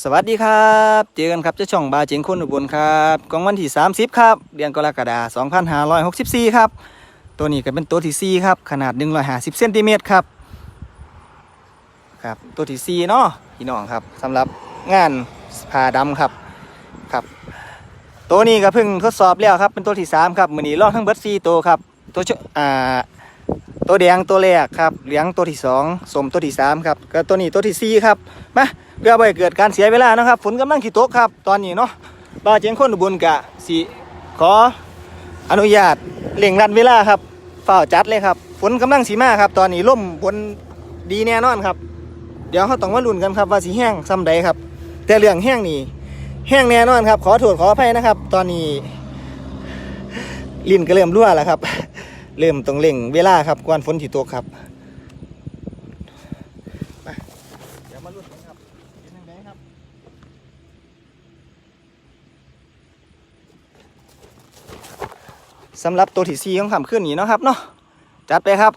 สวัสดีครับ เจอกันครับเจ้าช่องบาเจงคนอุบลครับกองวันที่ 30 ครับ เดือนกรกฎาคม2564 ครับ ตัวนี้ก็เป็นตัวที่4ครับ ขนาด 150เซนติเมตรครับครับ ตัวที่4เนาะพี่น้องครับสำหรับงานผ่าดำครับครับ ตัวนี้ก็เพิ่งทดสอบแล้วครับ เป็นตัวที่ 3 ครับมือนี้ลองทั้งเบิร์ด4ตัวครับ ตัวชอ่าตัวแดงตัวแรกครับเหลืองตัวที่สองสมตัวที่สามครับก็ตัวนี้ตัวที่สี่ครับมา เพื่อบ่เกิดการเสียเวลานะครับ ฝนกำลังขีตกครับ ตอนนี้เนาะบ่าเจียงคนอุบลกะสิขออนุญาตเร่งรัดเวลาครับเฝ้าวจัดเลยครับ ฝนกำลังสีมาครับ ตอนนี้ล่มฝนดีแน่นอนครับ เดี๋ยวเขาต้องมาลุ้นกันครับว่าสีแห้งซ้ำใดครับ แต่เรื่องแห้งนี่แห้งแน่นอนครับ ขอโทษขออภัยนะครับ ตอนนี้ลิ้นก็เริ่มรั่วแล้วครับ เริ่มต้องเร่งเวลาครับก่อนฝนที่ตกครับมาเดี๋ยวมาลุ้นกันครับเป็นยังไงครับ สำหรับตัวที่สี่ของคำขึ้นนี้เนาะครับเนาะจัดไปครับ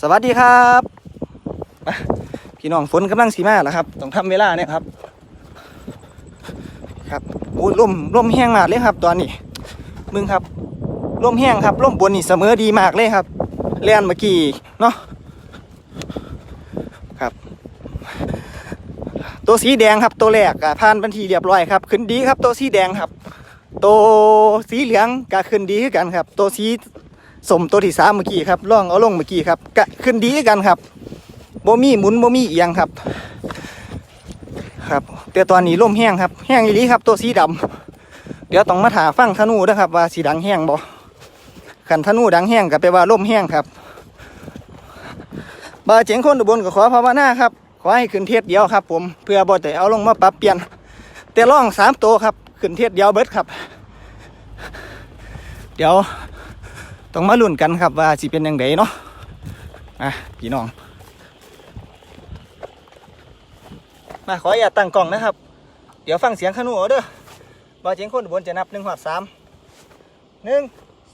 สวัสดีครับพี่น้องฝนกำลังสีมาแล้วครับต้องทำเวลาเนี่ยครับ ครับโอ้ยลมลมแห้งมากเลยครับ ตอนนี้มึงครับร่มแห้งครับร่มบนนี่เสมอดีมากเลยครับเล่นเมื่อกี้เนาะครับ ตัวสีแดงครับตัวแรกก็ผ่านบันทีเรียบร้อยครับ ขึ้นดีครับตัวสีแดงครับ ตัวสีเหลืองก็ขึ้นดีกันครับ ตัวสีสมตัวที่สามเมื่อกี้ครับล่องเอาลงเมื่อกี้ครับก็ขึ้นดีกันครับโบมี่หมุนโบมี่เอียงครับ ครับ แต่ตอนนี้ร่มแห้งครับ แห้งอีหลีครับ ตัวสีดำเดี๋ยวต้องมาถาฟังธนูนะครับ ว่าสีดังแห้งบ่ขันธนูดังแห้งกับไปว่าล่มแห้งครับบาเจ๋งคนอุบลก็ขอภาวนาครับ ขอให้ขึ้นเทียดเดียวครับ ผมเพื่อบ่แต่เอาลงมาปรับเปลี่ยน แต่ล่องสามตัวครับ ขึ้นเทียดเดียวเบิดครับ เดี๋ยวต้องมาลุ้นกันครับว่าสิเป็นยังไงเนาะอะพี่น้อง มาขออย่าตั้งกล่องนะครับ เดี๋ยวฟังเสียงขนูเอาเด้อบาเจ๋งคนบลจะนับหนึ่งหอดสามหนึ่ง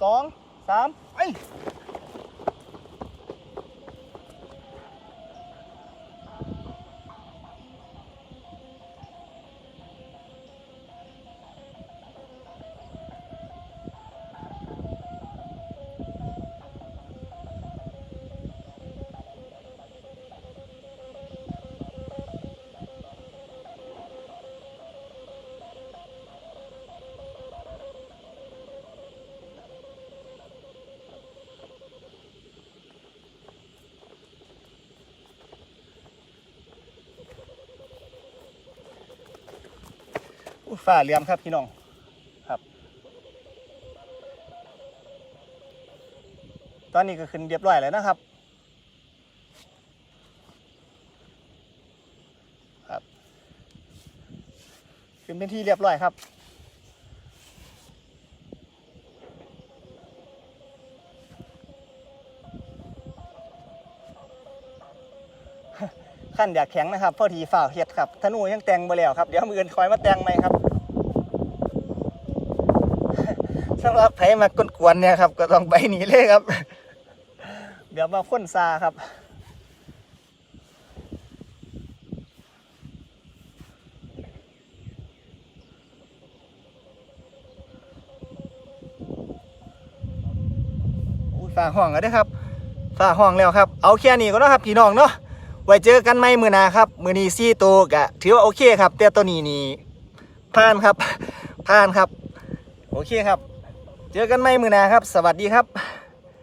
สองสามไป ฝ้าเหลี่ยมครับพี่น้องครับ ตอนนี้ก็ขึ้นเรียบร้อยแล้วนะครับครับขึ้นเป็นที่เรียบร้อยครับ ขั้นอยากแข็งนะครับพอทีฝ่าวเฮ็ดครับธนูยังแต่งบ่แล้วครับ เดี๋ยวมืออื่นคอยมาแต่งใหมครับสำหรับไผมากวนๆเนี่ยครับ ก็ต้องไปหนีเลยครับ เดี๋ยวมาพ่นซาครับฝ่าห้องแล้วเด้อครับฝ่าห้องแล้วครับ เอาแค่นี้ก็นาะครับพี่น้องเนาะ ไว้เจอกันไหมมือหนาครับ มือนี้ซี่โตวกะถือว่าโอเคครับแต่ตัวนี้นี่ผ่านครับผ่านครับ โอเคครับ เจอกันไหมมือหนาครับ สวัสดีครับ